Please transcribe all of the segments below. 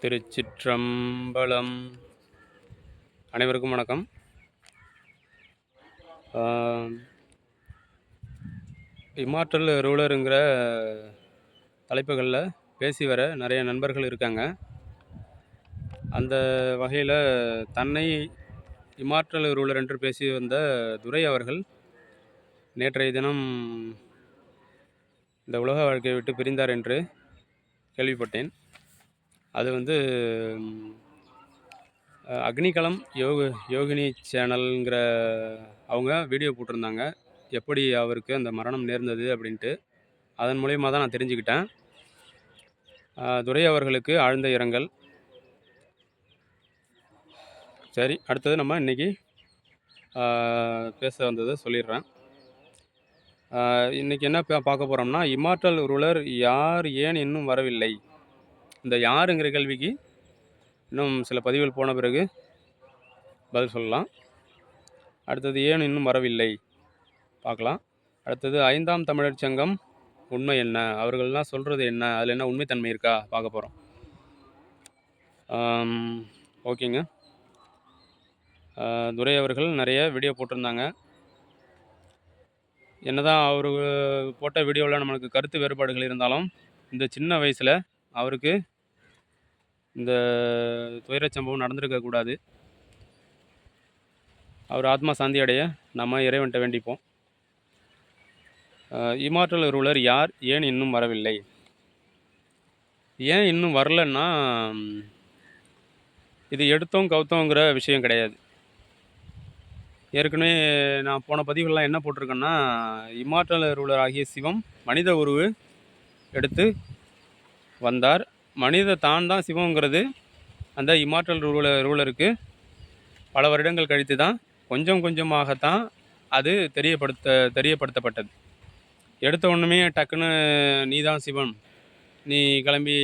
திருச்சிற்றம்பலம். அனைவருக்கும் வணக்கம். இமாற்றல் ரூலருங்கிற தலைப்புகளில் பேசி வர நிறைய நண்பர்கள் இருக்காங்க. அந்த வகையில் தன்னை இமாற்றல் ரூலர் என்று பேசி வந்த துரை அவர்கள் நேற்றைய தினம் இந்த உலக வாழ்க்கையை விட்டு பிரிந்தார் என்று கேள்விப்பட்டேன். அது வந்து அக்னிகலம் யோக யோகினி சேனல்ங்கிற அவங்க வீடியோ போட்டிருந்தாங்க. எப்படி அவருக்கு அந்த மரணம் நேர்ந்தது அப்படின்ட்டு. அதன் மூலயமா தான் நான் தெரிஞ்சுக்கிட்டேன். துரை அவர்களுக்கு ஆழ்ந்த இரங்கல். சரி அடுத்தது நம்ம இன்னைக்கு பேச வந்ததை சொல்லிடுறேன். இன்றைக்கி என்ன பா- பார்க்க போகிறோம்னா இமாற்றல் ரூலர் யார் ஏன் இன்னும் வரவில்லை? இந்த யாருங்கிற கேள்விக்கு இன்னும் சில பதிவுகள் போன பிறகு பதில் சொல்லலாம். அடுத்தது ஏன் இன்னும் வரவில்லை? பார்க்கலாம். அடுத்தது ஐந்தாம் தமிழர் சங்கம் உண்மை என்ன? அவர்கள்லாம் சொல்கிறது என்ன? அதில் என்ன உண்மைத்தன்மை இருக்கா? பார்க்க போகிறோம் ஓகேங்க. துரை அவர்கள் நிறைய வீடியோ போட்டிருந்தாங்க. என்னதான் அவர் போட்ட வீடியோவில் நம்மளுக்கு கருத்து வேறுபாடுகள் இருந்தாலும் இந்த சின்ன வயசில் அவருக்கு இந்த துயரச் சம்பவம் நடந்திருக்க கூடாது. அவர் ஆத்மா சாந்தி அடைய நம்ம இறைவன்ட்ட வேண்டிப்போம். இமாற்றல் ரூலர் யார்? ஏன் இன்னும் வரவில்லை? ஏன் இன்னும் வரலன்னா இது எடுத்தோம் கவுத்தோங்கிற விஷயம் கிடையாது. ஏற்கனவே நான் போன பதிவுகள்லாம் என்ன போட்டிருக்கேன்னா இமாற்றல் ரூலர் ஆகிய சிவம் மனித உருவு எடுத்து வந்தார். மனித தான் தான் சிவங்கிறது அந்த இமாற்றல் ரூலர் ரூலருக்கு பல வருடங்கள் கழித்து தான் கொஞ்சம் கொஞ்சமாகத்தான் அது தெரியப்படுத்த தெரியப்படுத்தப்பட்டது. எடுத்த ஒன்றுமே டக்குன்னு நீ தான் சிவன் நீ கிளம்பி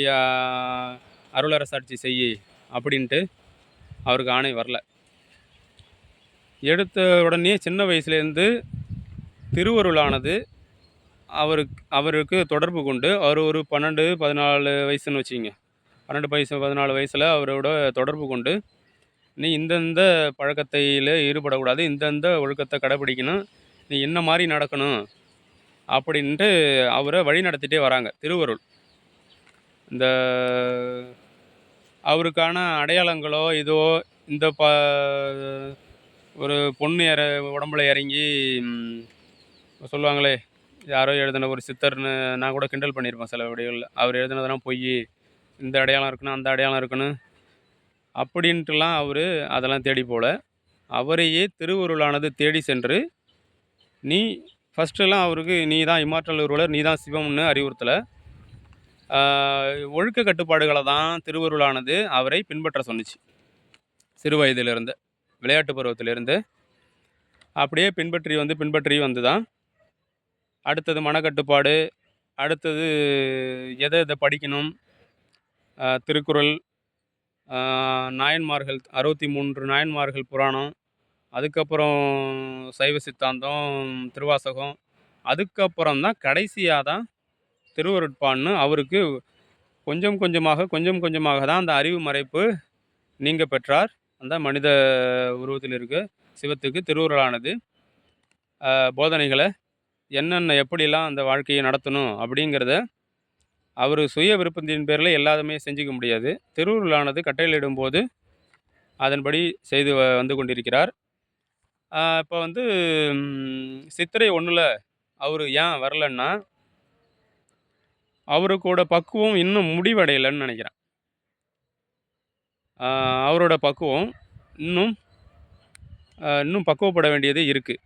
அருளரசாட்சி செய் அப்படின்ட்டு அவருக்கு ஆணை வரல. எடுத்த உடனே சின்ன வயசுலேருந்து திருவருளானது அவருக்கு அவருக்கு தொடர்பு கொண்டு அவர் ஒரு பன்னெண்டு பதினாலு வயசுன்னு வச்சுங்க பன்னெண்டு வயசு பதினாலு வயசில் அவரோட தொடர்பு கொண்டு நீ இந்தந்த பழக்கத்தையில் ஈடுபடக்கூடாது இந்தந்த ஒழுக்கத்தை கடைப்பிடிக்கணும் நீ என்ன மாதிரி நடக்கணும் அப்படின்ட்டு அவரை வழி நடத்திட்டே வராங்க திருவருள். இந்த அவருக்கான அடையாளங்களோ இதோ இந்த ப ஒரு பொண்ணு இற உடம்புல இறங்கி சொல்லுவாங்களே யாரோ எழுதின ஒரு சித்தர்னு நான் கூட கிண்டல் பண்ணியிருப்பேன் சில வீடியோவில் அவர் எழுதினதெல்லாம் பொய். இந்த அடையாளம் இருக்கணும் அந்த அடையாளம் இருக்கணும் அப்படின்ட்டுலாம் அவர் அதெல்லாம் தேடி போல. அவரையே திருவருளானது தேடி சென்று நீ ஃபஸ்ட்டெல்லாம் அவருக்கு நீ தான் இமாற்றல் உருவலர் நீ தான் சிவம்னு அறிவுறுத்தலை. ஒழுக்க கட்டுப்பாடுகளை தான் திருவருளானது அவரை பின்பற்ற சொன்னுச்சு. சிறு வயதிலிருந்து விளையாட்டு பருவத்திலிருந்து. அப்படியே பின்பற்றி வந்து பின்பற்றி வந்து தான் அடுத்தது மனக்கட்டுப்பாடு அடுத்தது எதை எதை படிக்கணும்? திருக்குறள் நாயன்மார்கள் அறுபத்தி மூன்று நாயன்மார்கள் புராணம் அதுக்கப்புறம் சைவ சித்தாந்தம் திருவாசகம் அதுக்கப்புறம் தான் கடைசியாக தான் திருவருட்பான்னு அவருக்கு கொஞ்சம் கொஞ்சமாக கொஞ்சம் கொஞ்சமாக தான் அந்த அறிவு மறைப்பு நீங்க பெற்றார். அந்த மனித உருவத்தில் இருக்க சிவத்துக்கு திருவுருளானது. போதனைகளை என்னென்ன எப்படிலாம் அந்த வாழ்க்கையை நடத்தணும் அப்படிங்கிறத அவர் சுய விருப்பத்தின் பேரில் எல்லாதுமே செஞ்சுக்க முடியாது. திருவுருளானது கட்டையிலிடும்போது அதன்படி செய்து வ- வந்து கொண்டிருக்கிறார். இப்போ வந்து சித்திரை ஒன்றில் அவர் ஏன் வரலன்னா அவருக்கூட பக்குவம் இன்னும் முடிவடையலைன்னு நினைக்கிறேன். அவரோட பக்குவம் இன்னும் இன்னும் பக்குவப்பட வேண்டியது இருக்குது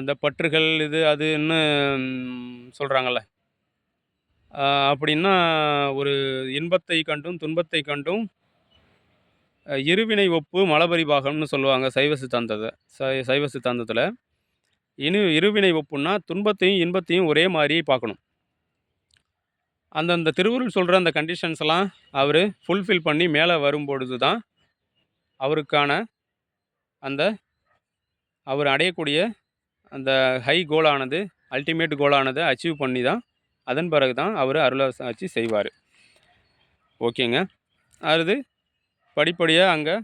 இந்த பற்றுகள் இது அதுன்னு சொல்கிறாங்கல்ல அப்படின்னா ஒரு இன்பத்தை கண்டும் துன்பத்தை கண்டும் இருவினை ஒப்பு மலபரிபாகம்னு சொல்லுவாங்க சைவ சித்தாந்தத்தை சை சைவ சித்தாந்தத்தில். இனி இருவினை ஒப்புன்னா துன்பத்தையும் இன்பத்தையும் ஒரே மாதிரி பார்க்கணும். அந்தந்த திருவுருள் சொல்கிற அந்த கண்டிஷன்ஸ் எல்லாம் அவர் ஃபுல்ஃபில் பண்ணி மேலே வரும்பொழுது தான் அவருக்கான அந்த அவர் அடையக்கூடிய அந்த ஹை கோலானது அல்டிமேட் கோலானதை அச்சீவ் பண்ணி தான் அதன் பிறகு தான் அவர் அருளாட்சி செய்வார். ஓகேங்க. அது படிப்படியாக அங்கே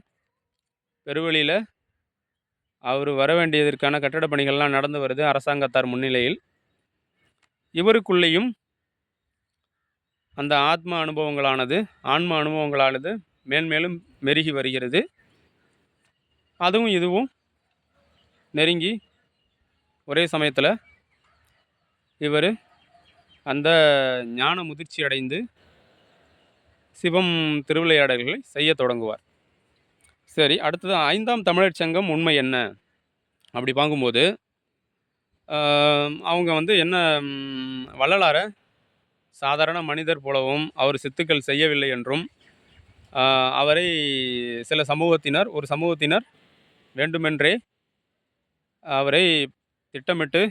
பெருவழியில் அவர் வர வேண்டியதற்கான கட்டட பணிகள்லாம் நடந்து வருது அரசாங்கத்தார் முன்னிலையில். இவருக்குள்ளேயும் அந்த ஆத்ம அனுபவங்களானது ஆன்ம அனுபவங்களானது மேன்மேலும் மெருகி வருகிறது. அதுவும் இதுவும் நெருங்கி ஒரே சமயத்தில் இவர் அந்த ஞான முதிர்ச்சி அடைந்து சிவம் திருவிளையாடல்களை செய்ய தொடங்குவார். சரி அடுத்தது ஐந்தாம் தமிழர் சங்கம் உண்மை என்ன? அப்படி பார்க்கும்போது அவங்க வந்து என்ன வள்ளலார வள்ளலாரை சாதாரண மனிதர் போலவும் அவர் சித்துக்கள் செய்யவில்லை என்றும் அவரை சில சமூகத்தினர் ஒரு சமூகத்தினர் வேண்டுமென்றே அவரை திட்டமிட்டு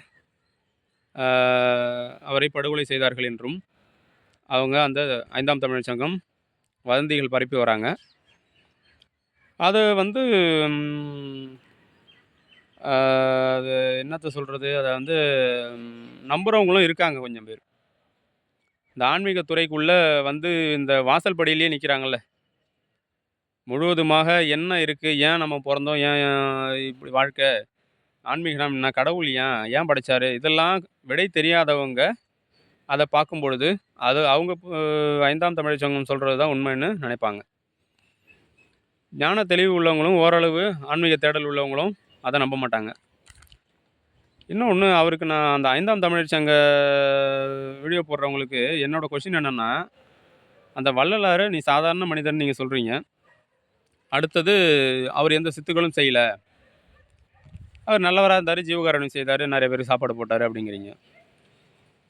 அவரை படுகொலை செய்தார்கள் என்றும் அவங்க அந்த ஐந்தாம் தமிழர் சங்கம் வதந்திகள் பரப்பி வராங்க. அது வந்து அது என்னத்தை சொல்கிறது அதை வந்து நம்புகிறவங்களும் இருக்காங்க கொஞ்சம் பேர். இந்த ஆன்மீக துறைக்குள்ளே வந்து இந்த வாசல் படியிலேயே நிற்கிறாங்கல்ல முழுவதுமாக என்ன இருக்குது ஏன் நம்ம பிறந்தோம்? ஏன் இப்படி வாழ்க்கை? ஆன்மீகம் என்ன கடவுள் ஏன் ஏன் படைச்சாரு? இதெல்லாம் விடை தெரியாதவங்க அதை பார்க்கும் பொழுது அது அவங்க ஐந்தாம் தமிழ் சங்கம் சொல்கிறது தான் உண்மைன்னு நினைப்பாங்க. ஞான தெளிவு உள்ளவங்களும் ஓரளவு ஆன்மீக தேடல் உள்ளவங்களும் அதை நம்ப மாட்டாங்க. இன்னொன்று அவருக்கு நான் அந்த ஐந்தாம் தமிழர் சங்க வீடியோ போடுறவங்களுக்கு என்னோடய கொஷின் என்னென்னா அந்த வள்ளலாரை நீ சாதாரண மனிதன் நீங்கள் சொல்கிறீங்க அடுத்தது அவர் எந்த சித்துக்களும் செய்யலை. அவர் நல்லவராக இருந்தார் ஜீவகாரணம் செய்தார் நிறைய பேருக்கு சாப்பாடு போட்டார் அப்படிங்கிறீங்க.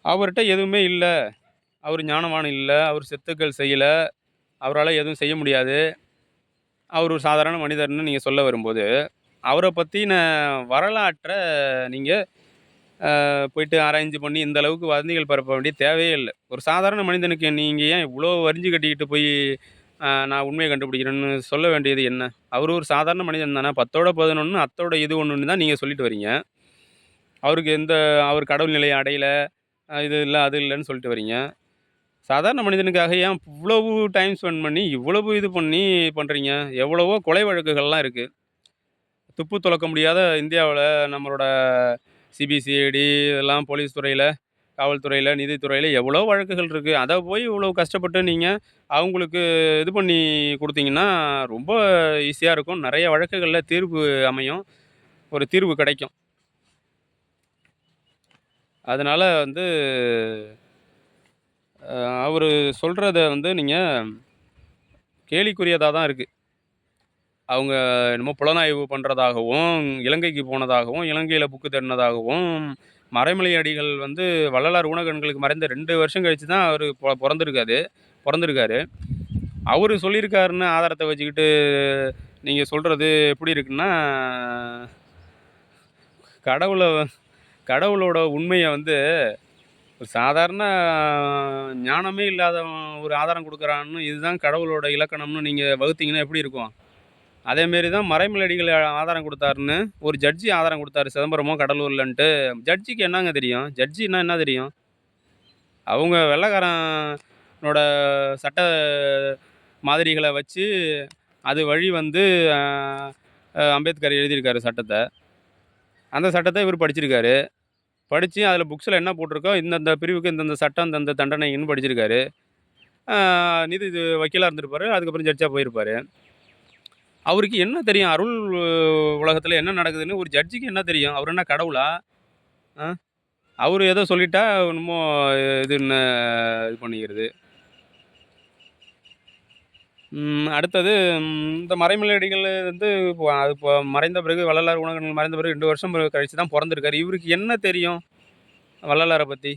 அவர்கிட்ட எதுவுமே இல்லை. அவர் ஞானவான் இல்லை. அவர் சித்துக்கள் செய்யலை. அவரால் எதுவும் செய்ய முடியாது. அவர் ஒரு சாதாரண மனிதர்னு நீங்கள் சொல்ல வரும்போது அவரை பற்றின வரலாற்றை நீங்கள் போயிட்டு ஆராய்ஞ்சு பண்ணி இந்த அளவுக்கு வதந்திகள் பரப்ப வேண்டிய தேவையே இல்லை. ஒரு சாதாரண மனிதனுக்கு நீங்கள் ஏன் இவ்வளோ வரிஞ்சு கட்டிக்கிட்டு போய் நான் உண்மையை கண்டுபிடிக்கிறேன்னு சொல்ல வேண்டியது என்ன? அவர் ஒரு சாதாரண மனிதன் தானே. பத்தோட பதினொன்று அத்தோட இது ஒன்றுன்னு தான் நீங்கள் சொல்லிட்டு வரீங்க. அவருக்கு எந்த அவர் கடவுள் நிலையை அடையலை இது இல்லை அது இல்லைன்னு சொல்லிட்டு வரீங்க. சாதாரண மனிதனுக்காக ஏன் இவ்வளவு டைம் ஸ்பெண்ட் பண்ணி இவ்வளவு இது பண்ணி பண்ணுறீங்க எவ்வளவோ கொலை வழக்குகள்லாம் இருக்குது துப்பு துலக்க முடியாத இந்தியாவில் நம்மளோட சிபிசிஐடி இதெல்லாம் போலீஸ் துறையில் காவல்துறையில் நீதித்துறையில் எவ்வளோ வழக்குகள் இருக்குது அதை போய் இவ்வளோ கஷ்டப்பட்டு நீங்கள் அவங்களுக்கு இது பண்ணி கொடுத்தீங்கன்னா ரொம்ப ஈஸியாக இருக்கும். நிறைய வழக்குகளில் தீர்வு அமையும். ஒரு தீர்வு கிடைக்கும். அதனால் வந்து அவர் சொல்கிறத வந்து நீங்கள் கேலிக்குரியதாக தான் இருக்குது அவங்க என்னமோ புலனாய்வு பண்ணுறதாகவும் இலங்கைக்கு போனதாகவும் இலங்கையில் புக்கு தேடினதாகவும் மறைமலை அடிகள் வந்து வள்ளலார் ஊனகன்களுக்கு மறைந்த ரெண்டு வருஷம் கழித்து தான் அவர் பிறந்திருக்காரு பிறந்திருக்காரு. அவர் சொல்லியிருக்காருன்னு ஆதாரத்தை வச்சுக்கிட்டு நீங்கள் சொல்கிறது எப்படி இருக்குன்னா கடவுளை கடவுளோட உண்மையை வந்து ஒரு சாதாரண ஞானமே இல்லாதவன் ஒரு ஆதாரம் கொடுக்குறான்னு இதுதான் கடவுளோட இலக்கணம்னு நீங்கள் வகுத்தீங்கன்னா எப்படி இருக்கும்? அதேமாரி தான் மறைமலடிகள் ஆதாரம் கொடுத்தாருன்னு ஒரு ஜட்ஜி ஆதாரம் கொடுத்தாரு சிதம்பரமோ கடலூர்லன்ட்டு. ஜட்ஜிக்கு என்னங்க தெரியும்? ஜட்ஜின்னா என்ன தெரியும்? அவங்க வெள்ளைக்காரனோட சட்ட மாதிரிகளை வச்சு அது வழி வந்து அம்பேத்கர் எழுதியிருக்காரு சட்டத்தை. அந்த சட்டத்தை இவர் படிச்சிருக்காரு. படித்து அதில் புக்ஸில் என்ன போட்டிருக்கோ இந்தந்த பிரிவுக்கு இந்தந்த சட்டம் இந்தந்த தண்டனைன்னு படிச்சிருக்காரு. நிதி நீதி இது வக்கீலாக இருந்திருப்பார் அதுக்கப்புறம் ஜட்ஜாக போயிருப்பார். அவருக்கு என்ன தெரியும்? அருள் உலகத்தில் என்ன நடக்குதுன்னு ஒரு ஜட்ஜிக்கு என்ன தெரியும்? அவர் என்ன கடவுளா? அவர் ஏதோ சொல்லிட்டா என்னமோ இதுன்னு இது பண்ணிக்கிறது. அடுத்தது இந்த மறைமலடிகள் வந்து இப்போ அது இப்போ மறைந்த பிறகு வள்ளலார் உணவகங்கள் மறைந்த பிறகு ரெண்டு வருஷம் கழித்து கழிச்சு தான் பிறந்திருக்காரு. இவருக்கு என்ன தெரியும் வள்ளலாரை பற்றி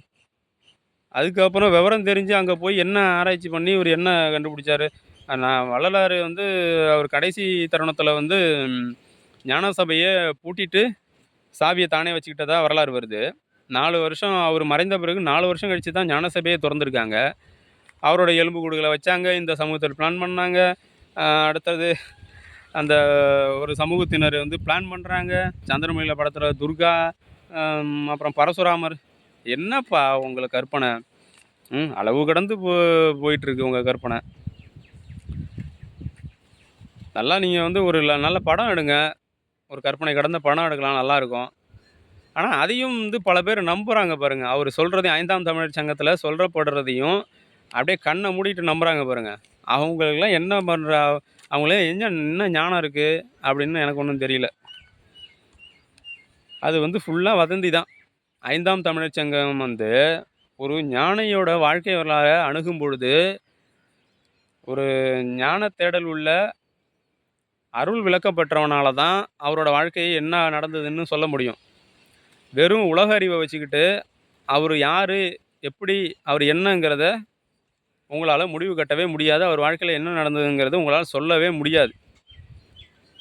அதுக்கப்புறம் விவரம் தெரிஞ்சு அங்கே போய் என்ன ஆராய்ச்சி பண்ணி இவர் என்ன கண்டுபிடிச்சாரு? நான் வள்ளலார் வந்து அவர் கடைசி தருணத்தில் வந்து ஞானசபையை ஞான சபையை பூட்டிட்டு சாவியை தானே வச்சுக்கிட்டதா வரலாறு வருது. நாலு வருஷம் அவர் மறைந்த பிறகு நாலு வருஷம் கழிச்சு தான் ஞான சபையை திறந்துருக்காங்க. அவரோட எலும்பு கூடுகளை வச்சாங்க இந்த சமூகத்தில் பிளான் பண்ணாங்க. அடுத்தது அந்த ஒரு சமூகத்தினர் வந்து பிளான் பண்ணுறாங்க சந்திரமயில படத்தில் துர்கா அப்புறம் பரசுராமர். என்னப்பா உங்களை கற்பனை? ம் அளவு கடந்து போ போயிட்டுருக்கு உங்கள் கற்பனை. நல்லா நீங்கள் வந்து ஒரு நல்ல படம் எடுங்க. ஒரு கற்பனை கடந்த படம் எடுக்கலாம் நல்லாயிருக்கும் ஆனால் அதையும் வந்து பல பேர் நம்புகிறாங்க பாருங்கள் அவர் சொல்கிறதையும் ஐந்தாம் தமிழர் சங்கத்தில் சொல்கிறப்படுறதையும் அப்படியே கண்ணை மூடிட்டு நம்புகிறாங்க பாருங்கள் அவங்களுக்கெல்லாம் என்ன பண்ணுற அவங்களே என்ன என்ன ஞானம் இருக்குது அப்படின்னு எனக்கு ஒன்றும் தெரியல. அது வந்து ஃபுல்லாக வதந்தி தான். ஐந்தாம் தமிழர் சங்கம் வந்து ஒரு ஞானியோட வாழ்க்கை வரலாறை அணுகும் பொழுது ஒரு ஞான தேடல் உள்ள அருள் விளக்கம் பெற்றவனால தான் அவரோட வாழ்க்கையை என்ன நடந்ததுன்னு சொல்ல முடியும். வெறும் உலக அறிவை வச்சுக்கிட்டு அவர் யார் எப்படி அவர் என்னங்கிறத உங்களால் முடிவு கட்டவே முடியாது. அவர் வாழ்க்கையில் என்ன நடந்ததுங்கிறது உங்களால் சொல்லவே முடியாது.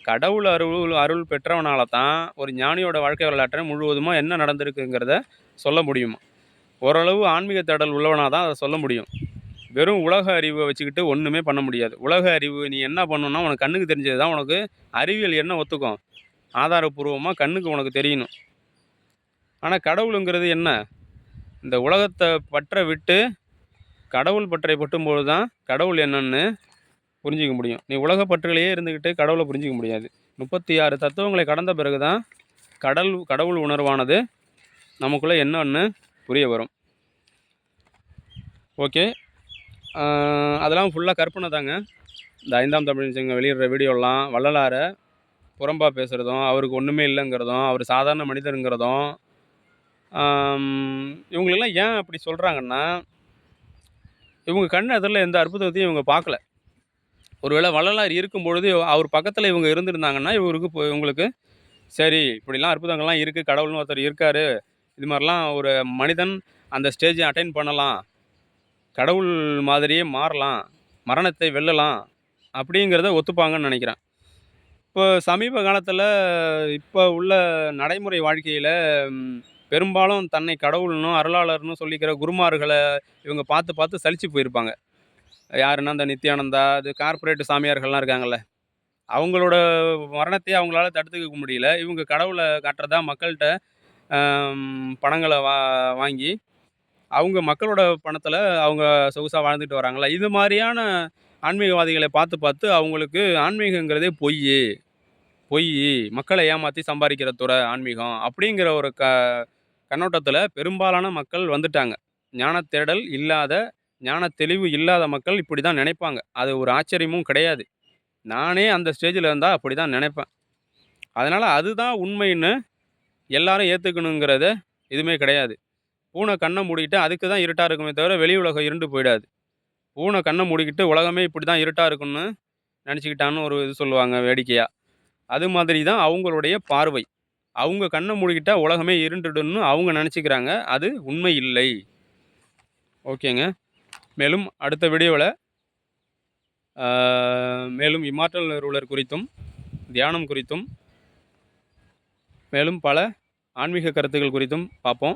கடவுள் அருள் அருள் பெற்றவனால தான் ஒரு ஞானியோட வாழ்க்கை வரலாற்றை முழுவதுமாக என்ன நடந்திருக்குங்கிறத சொல்ல முடியுமா? ஓரளவு ஆன்மீக தேடல் உள்ளவனாக தான் அதை சொல்ல முடியும். வெறும் உலக அறிவை வச்சுக்கிட்டு ஒன்றுமே பண்ண முடியாது. உலக அறிவு நீ என்ன பண்ணணும்னா உனக்கு கண்ணுக்கு தெரிஞ்சது தான். உனக்கு அறிவியல் என்ன ஒத்துக்கும்? ஆதாரபூர்வமாக கண்ணுக்கு உனக்கு தெரியணும். ஆனால் கடவுளுங்கிறது என்ன? இந்த உலகத்தை பற்ற விட்டு கடவுள் பற்றை பட்டும்போது தான் கடவுள் என்னன்னு புரிஞ்சிக்க முடியும். நீ உலக பற்றுகளையே இருந்துக்கிட்டு கடவுளை புரிஞ்சிக்க முடியாது. முப்பத்தி ஆறு தத்துவங்களை கடந்த பிறகு தான் கடல் கடவுள் உணர்வானது நமக்குள்ளே என்னன்னு புரிய வரும். ஓகே? அதெல்லாம் ஃபுல்லாக கற்பனை தாங்க. இந்த ஐந்தாம் தமிழ் சங்கம் வெளியிடுற வீடியோலாம் வள்ளலாரை புறம்பாக பேசுகிறதும் அவருக்கு ஒன்றுமே இல்லைங்கிறதும் அவர் சாதாரண மனிதருங்கிறதும் இவங்களெல்லாம் ஏன் அப்படி சொல்கிறாங்கன்னா இவங்க கண் எதிரில் எந்த அற்புதத்தையும் இவங்க பார்க்கல. ஒருவேளை வள்ளலார் இருக்கும் பொழுது அவர் பக்கத்தில் இவங்க இருந்திருந்தாங்கன்னா இவருக்கு இவங்களுக்கு சரி இப்படிலாம் அற்புதங்கள்லாம் இருக்குது கடவுள்னு ஒருத்தர் இருக்கார் இது மாதிரிலாம் ஒரு மனிதன் அந்த ஸ்டேஜை அட்டைன் பண்ணலாம் கடவுள் மாதிரியே மாறலாம் மரணத்தை வெல்லலாம் அப்படிங்கிறத ஒத்துப்பாங்கன்னு நினைக்கிறேன். இப்போ சமீப காலத்தில் இப்போ உள்ள நடைமுறை வாழ்க்கையில் பெரும்பாலும் தன்னை கடவுள்னும் அருளாளர்னு சொல்லிக்கிற குருமார்களை இவங்க பார்த்து பார்த்து சலிச்சு போயிருப்பாங்க. யாருன்னா இந்த நித்யானந்தா இது கார்ப்பரேட் சாமியார்கள்லாம் இருக்காங்கல்ல அவங்களோட மரணத்தையே அவங்களால தடுத்துக்க முடியல. இவங்க கடவுளை காட்டுறதா மக்கள்கிட்ட பணங்களை வா வாங்கி அவங்க மக்களோட பணத்தில் அவங்க சொகுசாக வாழ்ந்துட்டு வராங்களா? இது மாதிரியான ஆன்மீகவாதிகளை பார்த்து பார்த்து அவங்களுக்கு ஆன்மீகங்கிறதே பொய் பொய் மக்களை ஏமாற்றி சம்பாதிக்கிற துறை ஆன்மீகம் அப்படிங்கிற ஒரு க கண்ணோட்டத்தில் பெரும்பாலான மக்கள் வந்துட்டாங்க. ஞான தேடல் இல்லாத ஞான தெளிவு இல்லாத மக்கள் இப்படி தான் நினைப்பாங்க. அது ஒரு ஆச்சரியமும் கிடையாது. நானே அந்த ஸ்டேஜில் இருந்தால் அப்படி தான் நினைப்பேன். அதனால் அதுதான் உண்மைன்னு எல்லாரும் ஏற்றுக்கணுங்கிறத எதுவுமே கிடையாது. பூனை கண்ணை மூடிக்கிட்டு அதுக்கு தான் இருட்டாக இருக்குமே தவிர வெளி உலகம் இருண்டு போயிடாது. பூனை கண்ணை மூடிக்கிட்டு உலகமே இப்படி தான் இருட்டாக இருக்குன்னு நினச்சிக்கிட்டான்னு ஒரு இது சொல்லுவாங்க வேடிக்கையாக அது மாதிரி தான் அவங்களுடைய பார்வை. அவங்க கண்ணை மூடிக்கிட்டா உலகமே இருண்டுடுன்னு அவங்க நினச்சிக்கிறாங்க. அது உண்மை இல்லை. ஓகேங்க. மேலும் அடுத்த வீடியோவில் மேலும் இமாற்றல் ரூலர் குறித்தும் தியானம் குறித்தும் மேலும் பல ஆன்மீக கருத்துக்கள் குறித்தும் பார்ப்போம்.